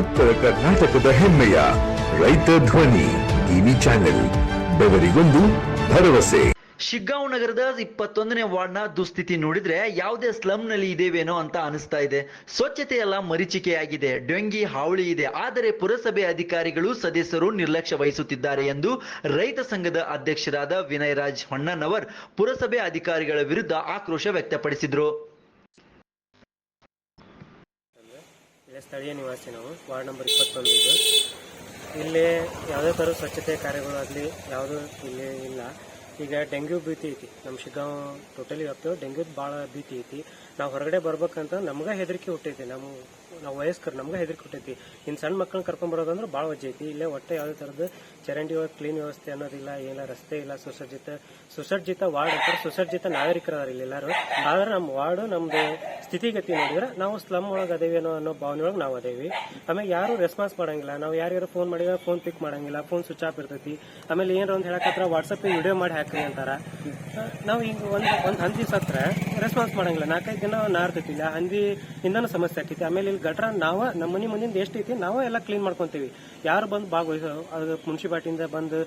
ಉತ್ತರ ಕರ್ನಾಟಕದ ಹೆಮ್ಮೆಯ ರೈತ ಧ್ವನಿ ಟಿವಿ ಚಾನೆಲ್, ಬೆವರಿಗೊಂದು ಭರವಸೆ. ಶಿಗ್ಗಾಂವ್ ನಗರದ ಇಪ್ಪತ್ತೊಂದನೇ ವಾರ್ಡ್ನ ದುಸ್ಥಿತಿ ನೋಡಿದ್ರೆ ಯಾವುದೇ ಸ್ಲಂನಲ್ಲಿ ಇದೇವೇನೋ ಅಂತ ಅನಿಸ್ತಾ ಇದೆ. ಸ್ವಚ್ಛತೆ ಎಲ್ಲ ಮರೀಚಿಕೆಯಾಗಿದೆ. ಡೆಂಗಿ ಹಾವಳಿ ಇದೆ. ಆದರೆ ಪುರಸಭೆ ಅಧಿಕಾರಿಗಳು ಸದಸ್ಯರು ನಿರ್ಲಕ್ಷ್ಯ ವಹಿಸುತ್ತಿದ್ದಾರೆ ಎಂದು ರೈತ ಸಂಘದ ಅಧ್ಯಕ್ಷರಾದ ವಿನಯ್ ರಾಜ್ ಹೊಣ್ಣನವರ್ ಪುರಸಭೆ ಅಧಿಕಾರಿಗಳ ವಿರುದ್ಧ ಆಕ್ರೋಶ ವ್ಯಕ್ತಪಡಿಸಿದ್ರು. ಸ್ಥಳೀಯ ನಿವಾಸಿ ನಾವು. ವಾರ್ಡ್ ನಂಬರ್ ಇಪ್ಪತ್ತೊಂದು ಇದು. ಇಲ್ಲಿ ಯಾವುದೇ ಥರ ಸ್ವಚ್ಛತೆ ಕಾರ್ಯಗಳಾಗಲಿ ಯಾವುದೂ ಇಲ್ಲಿ ಇಲ್ಲ. ಈಗ ಡೆಂಗ್ಯೂ ಭೀತಿ ಐತಿ. ನಮ್ಮ ಶಿಗ್ಗಾಂವ್ ಟೋಟಲಿ ಇವತ್ತು ಡೆಂಗ್ಯೂದು ಭಾಳ ಭೀತಿ ಐತಿ. ನಾವು ಹೊರಗಡೆ ಬರ್ಬೇಕಂತ ನಮ್ಗೆ ಹೆದರಿಕೆ ಹುಟ್ಟೈತಿ. ನಮ್ಮ ನಾವು ವಯಸ್ಕರು, ನಮ್ಗೆ ಹೆದರಿಕೆ ಕೊಟ್ಟೈತಿ. ಇನ್ನು ಸಣ್ಣ ಮಕ್ಕಳನ್ನ ಕರ್ಕೊಂಬರೋದಂದ್ರೆ ಭಾಳ ವಜ್ಜೆ ಐತಿ. ಇಲ್ಲೇ ಒಟ್ಟೆ ಯಾವುದೇ ಥರದ ಚರಂಡಿ ಕ್ಲೀನ್ ವ್ಯವಸ್ಥೆ ಅನ್ನೋದಿಲ್ಲ ಏನಿಲ್ಲ ರಸ್ತೆ ಇಲ್ಲ, ಸುಸಜ್ಜಿತ ಸುಸಜ್ಜಿತ ವಾರ್ಡ್ ಅಂತಾರೆ. ಸುಸಜ್ಜಿತ ನಾಗರಿಕರದಾರ ಇಲ್ಲಿ ಎಲ್ಲರೂ. ಆದ್ರೆ ನಮ್ಮ ವಾರ್ಡ್ ನಮ್ದು ಸ್ಥಿತಿಗತಿ ನೋಡಿದ್ರೆ ನಾವು ಸ್ಲಮ್ ಒಳಗೆ ಅದೇವೇನೋ ಅನ್ನೋ ಭಾವನೆ ಒಳಗೆ ನಾವು ಅದೇವಿ. ಆಮೇಲೆ ಯಾರು ರೆಸ್ಪಾನ್ಸ್ ಮಾಡಂಗಿಲ್ಲ. ನಾವು ಯಾರ್ಯಾರು ಫೋನ್ ಮಾಡಿದ್ರೆ ಫೋನ್ ಪಿಕ್ ಮಾಡಂಗಿಲ್ಲ ಫೋನ್ ಸ್ವಿಚ್ ಆಫ್ ಇರ್ತೈತಿ. ಆಮೇಲೆ ಏನಾರ ಒಂದು ಹೇಳಕತ್ರ ವಾಟ್ಸಪ್ ವಿಡಿಯೋ ಮಾಡಿ ಹಾಕ್ರಿ ಅಂತಾರ. ನಾವು ಈಗ ಒಂದು ಒಂದು ಹಂದಿ ಸತ್ರ ರೆಸ್ಪಾನ್ಸ್ ಮಾಡಂಗಿಲ್ಲ. ನಾಲ್ಕೈದು ದಿನ ನಾರ್ತೈತಿಲ್ಲ ಹಂದಿ ಇಂದನೂ ಸಮಸ್ಯೆ ಆಗ್ತೈತಿ. ಆಮೇಲೆ ಇಲ್ಲಿ ಗಟ್ರ ನಾವ, ನಮ್ಮ ಮನೆ ಮುಂದಿಂದ ಎಷ್ಟು ಐತಿ, ನಾವೇ ಎಲ್ಲ ಕ್ಲೀನ್ ಮಾಡ್ಕೊಂತೀವಿ. ಯಾರು ಬಂದು ಭಾಗವಹಿಸೋ, ಅದು ಮುನ್ಸಿಪಾಲ್ಟಿಯಿಂದ ಬಂದು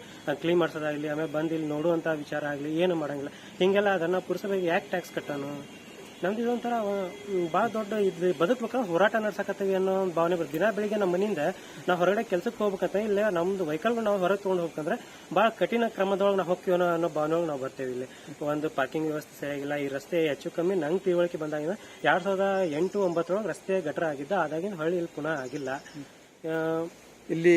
ಕ್ಲೀನ್ ಮಾಡ್ಸೋದಾಗಲಿ, ಆಮೇಲೆ ಬಂದು ಇಲ್ಲಿ ನೋಡುವಂತ ವಿಚಾರ ಆಗಲಿ, ಏನು ಮಾಡಂಗಿಲ್ಲ. ಹಿಂಗೆಲ್ಲ ಅದನ್ನ ಪುರಸಭೆಗೆ ಯಾಕೆ ಟ್ಯಾಕ್ಸ್ ಕಟ್ಟಾನು? ನಮ್ದು ಇದೊಂಥರ ಭಾಳ ದೊಡ್ಡ ಇದು ಬದುಕ್ಬೇಕಂದ್ರೆ ಹೋರಾಟ ನಡ್ಸಕತ್ತೀವಿ ಅನ್ನೋ ಒಂದು ಭಾವನೆ ಬರುತ್ತೆ. ದಿನ ಬೆಳಿಗ್ಗೆ ನಮ್ಮ ಮನೆಯಿಂದ ನಾವು ಹೊರಗಡೆ ಕೆಲಸಕ್ಕೆ ಹೋಗ್ಬೇಕಂತ ಇಲ್ಲ, ನಮ್ದು ವೆಹಿಕಲ್ ನಾವು ಹೊರಗೆ ತೊಗೊಂಡು ಹೋಗ್ಬೇಕಂದ್ರೆ ಭಾಳ ಕಠಿಣ ಕ್ರಮದೊಳಗೆ ನಾವು ಹೋಗ್ತೀವೋ ಅನ್ನೋ ಭಾವನೆ ಒಳಗೆ ನಾವು ಬರ್ತೇವೆ ಇಲ್ಲಿ. ಒಂದು ಪಾರ್ಕಿಂಗ್ ವ್ಯವಸ್ಥೆ ಸರಿಯಾಗಿಲ್ಲ, ಈ ರಸ್ತೆ ಹೆಚ್ಚು ಕಮ್ಮಿ, ನಂಗೆ ತಿಳುವಳಿಕೆ ಬಂದಾಗಿಂದ ಎರಡು ಸಾವಿರದ ಎಂಟು ಒಂಬತ್ತರೊಳಗೆ ರಸ್ತೆ ಗಟರ ಆಗಿದ್ದ, ಅದಾಗಿಂದ ಹಳ್ಳಿ ಇಲ್ಲಿ ಪುನಃ ಆಗಿಲ್ಲ. ಇಲ್ಲಿ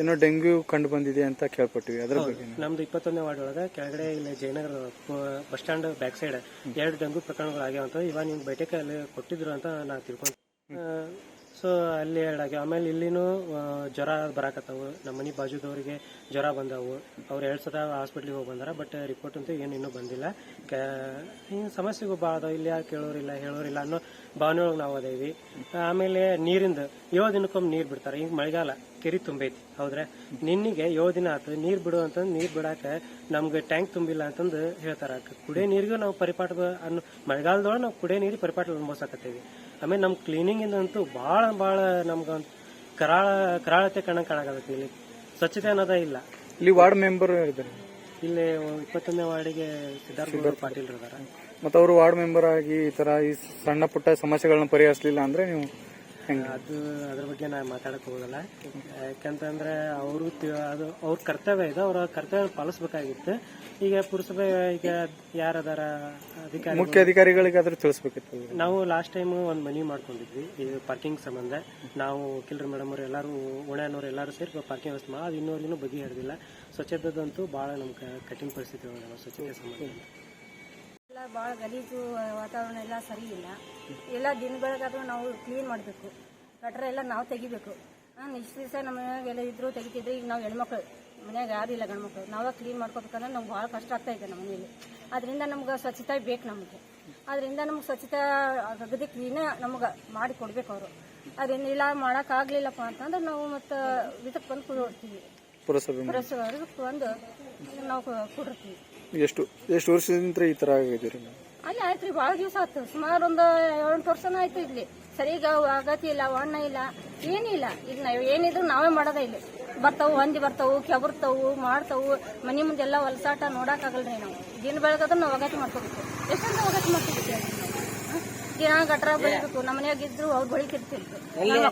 ಏನೋ ಡೆಂಗ್ಯೂ ಕಂಡು ಬಂದಿದೆ ಅಂತ ಕೇಳ್ಪಟ್ಟಿವಿ. ಅದರ ಬಗ್ಗೆ ನಮ್ದು ಇಪ್ಪತ್ತೊಂದನೇ ವಾರ್ಡ್ ಒಳಗೆ ಕೆಳಗಡೆ ಇಲ್ಲಿ Jayanagar bus stand back side ಎರಡು ಡೆಂಗ್ಯೂ ಪ್ರಕರಣಗಳು ಆಗ್ಯಾವಂತ. ಇವಾಗ ನಿಮ್ಗೆ ಬೈಟಕ್ಕೆ ಅಲ್ಲಿ ಕೊಟ್ಟಿದ್ರು ಅಂತ ನಾ ತಿಳ್ಕೊಂತ ಸೊ ಅಲ್ಲಿ ಆಗ್ಯಾವ ಆಮೇಲೆ ಇಲ್ಲಿನೂ ಜ್ವರ ಬರಾಕತ್ತವು. ನಮ್ಮ ಮನೆ ಬಾಜುದವರಿಗೆ ಜ್ವರ ಬಂದವು. ಅವ್ರು ಎರಡು ಸತ ಹಾಸ್ಪಿಟ್ಲಿಗೆ ಹೋಗಿ ಬಂದಾರ ಬಟ್ ರಿಪೋರ್ಟ್ ಅಂತೂ ಏನು ಇನ್ನೂ ಬಂದಿಲ್ಲ. ಹಿಂಗೆ ಸಮಸ್ಯೆಗೂ ಭಾಳ ಅದಾವ ಇಲ್ಲಿ ಯಾರು ಕೇಳೋರಿಲ್ಲ, ಹೇಳೋರಿಲ್ಲ ಅನ್ನೋ ಭಾವನೆ ಒಳಗೆ ನಾವು ಅದೇವಿ. ಆಮೇಲೆ ನೀರಿಂದ, ಏಳು ದಿನಕ್ಕೊಮ್ಮೆ ನೀರು ಬಿಡ್ತಾರೆ. ಈಗ ಮಳೆಗಾಲ, ಕೆರಿ ತುಂಬೈತಿ, ಹೌದ್ರೆ? ನಿನ್ನಿಗೆ ಏಳು ದಿನ ಆತು, ನೀರು ಬಿಡು ಅಂತಂದು, ನೀರು ಬಿಡಾಕ ನಮ್ಗೆ ಟ್ಯಾಂಕ್ ತುಂಬಿಲ್ಲ ಅಂತಂದು ಹೇಳ್ತಾರೆ. ಕುಡಿಯೋ ನೀರಿಗೂ ನಾವು ಪರಿಪಾಠ ಅನ್ನೋ, ಮಳೆಗಾಲದೊಳಗೆ ನಾವು ಕುಡಿಯೋ ನೀರಿಗೆ ಪರಿಪಾಠ ಅನುಭವಿಸಕತ್ತೀವಿ. ಆಮೇಲೆ ನಮ್ ಕ್ಲೀನಿಂಗ್ ಇಂದಂತೂ ಭಾಳ ಭಾಳ ನಮ್ಗೆ ಕರಾಳ ಕರಾಳತೆ ಕಣ ಕಾಣಕತ್ತೈತಿ ಇಲ್ಲಿ. ಸ್ವಚ್ಛತೆ ಅನ್ನೋದೇ ಇಲ್ಲ. ಇಲ್ಲಿ ವಾರ್ಡ್ ಮೆಂಬರ್ ಇದ್ದಾರೆ. ಇಲ್ಲಿ ಇಪ್ಪತ್ತೊಂದನೇ ವಾರ್ಡಿಗೆ ಸಿದ್ಧಾರ್ಥ ಪಾಟೀಲ್ ಇದ್ದಾರೆ ಮತ್ತು ಅವರು ವಾರ್ಡ್ ಮೆಂಬರ್ ಆಗಿ ಈ ತರ ಈ ಸಣ್ಣ ಪುಟ್ಟ ಸಮಸ್ಯೆಗಳನ್ನ ಪರಿಹರಿಸಲಿಲ್ಲ ಅಂದ್ರೆ ನೀವು ಅದು ಅದ್ರ ಬಗ್ಗೆ ನಾ ಮಾತಾಡಕ್ ಹೋಗಲ್ಲ ಯಾಕಂತಂದ್ರೆ ಅವರು ಅದು ಅವ್ರ ಕರ್ತವ್ಯ ಇದೆ ಅವ್ರ ಕರ್ತವ್ಯ ಪಾಲಿಸ್ಬೇಕಾಗಿತ್ತು. ಈಗ ಪುರಸಭೆ ಈಗ ಯಾರದಾರ ಅಧಿಕಾರಿ ಮುಖ್ಯ ಅಧಿಕಾರಿಗಳಿಗೆ ಆದ್ರೂ ತಿಳಿಸ್ಬೇಕಿತ್ತು ನಾವು ಲಾಸ್ಟ್ ಟೈಮ್ ಒಂದು ಮನಿ ಮಾಡ್ಕೊಂಡಿದ್ವಿ ಈ ಪಾರ್ಕಿಂಗ್ ಸಂಬಂಧ. ನಾವು ವಕೀಲರು ಮೇಡಮ್ ಅವರು ಎಲ್ಲರೂ ಓಣ್ಯಾನವ್ರು ಎಲ್ಲರೂ ಸೇರಿ ಪಾರ್ಕಿಂಗ್ ವ್ಯವಸ್ಥೆ ಮಾಡಿ ಅದು ಇನ್ನೂವರೆಗೂ ಬಗೆಹರಿದಿಲ್ಲ ಸ್ವಚ್ಛತೆದಂತೂ ಭಾಳ ನಮ್ಗೆ ಕಠಿಣ ಪರಿಸ್ಥಿತಿ ನಾವು ಸ್ವಚ್ಛತೆ ಸಂಬಂಧ ಎಲ್ಲ ಭಾಳ ಗಲೀಜು ವಾತಾವರಣ ಎಲ್ಲ ಸರಿ ಇಲ್ಲ. ಎಲ್ಲ ದಿನ ಬೆಳಗಾದ್ರೂ ನಾವು ಕ್ಲೀನ್ ಮಾಡಬೇಕು. ಗಟ್ರ ಎಲ್ಲ ನಾವು ತೆಗಿಬೇಕು. ನಾನು ಇಷ್ಟು ದಿವಸ ನಮ್ಮ ಮನ್ಯಾಗ ಎಲ್ಲ ಇದ್ರು ತೆಗಿತಿದ್ರು ಈಗ ನಾವು ಹೆಣ್ಮಕ್ಳು. ಮನ್ಯಾಗ ಯಾರು ಇಲ್ಲ ಗಂಡ್ಮಕ್ಳು. ನಾವೇ ಕ್ಲೀನ್ ಮಾಡ್ಕೋಬೇಕಂದ್ರೆ ನಮ್ಗೆ ಭಾಳ ಕಷ್ಟ ಆಗ್ತಾ ಇದೆ ನಮ್ಮ ಮನೇಲಿ ಅದರಿಂದ ನಮ್ಗೆ ಸ್ವಚ್ಛತೆ ಬೇಕು ನಮಗೆ. ಅದರಿಂದ ನಮ್ಗೆ ಸ್ವಚ್ಛತೆ ಅಗದಿ ಕ್ಲೀನ ನಮ್ಗೆ ಮಾಡಿ ಕೊಡ್ಬೇಕು ಅವರು. ಅದರಿಂದ ಇಲ್ಲ ಮಾಡೋಕ್ಕಾಗಲಿಲ್ಲಪ್ಪ ಅಂತಂದ್ರೆ ನಾವು ಮತ್ತು ಇದಕ್ಕೆ ಬಂದು ಕೊಡ್ತೀವಿ ಪುರಸಭೆ ಬಂದು ನಾವು ಕೊಡಿರ್ತೀವಿ ಎಷ್ಟು ಎಷ್ಟು ವರ್ಷದಿಂದ ಈ ತರ ಆಗಿದ್ದೀರಿ ನೀವು? ಅಲ್ಲಿ ಆಯ್ತ್ರಿ ಭಾಳ ದಿವಸ ಆಯ್ತು ಸುಮಾರು ಒಂದು ಎಂಟು ವರ್ಷನ ಆಯ್ತು ಇಲ್ಲಿ. ಸರಿಗ ಆಗತಿ ಇಲ್ಲ ಒಣ್ಣ ಇಲ್ಲ ಏನಿಲ್ಲ ಈಗ ನಾವು ಏನಿದ್ರು ನಾವೇ ಮಾಡೋದ ಇಲ್ಲಿ. ಬರ್ತಾವು ಹಂದಿ ಬರ್ತಾವು ಕೆಬರ್ತಾವು ಮಾಡ್ತಾವು. ಮನೆ ಮುಂದೆಲ್ಲ ಹೊಲಸಾಟ ನೋಡಕ್ಕಾಗಲ್ರಿ ನಾವು. ದಿನ ಬೆಳಗಾದ್ರೆ ನಾವು ಒಗತಿ ಮಾಡ್ಕೋಬೇಕು. ಎಷ್ಟೊಂದು ಒಗತಿ ಮಾಡ್ಕೋಬೇಕು? ದಿನ ಗಟ್ರ ಬೆಳಿಬೇಕು. ನಮ್ಮ ಮನ್ಯಾಗ ಇದ್ರು ಅವ್ರು ಬೆಳಿತಿರ್ತಿರ್ತು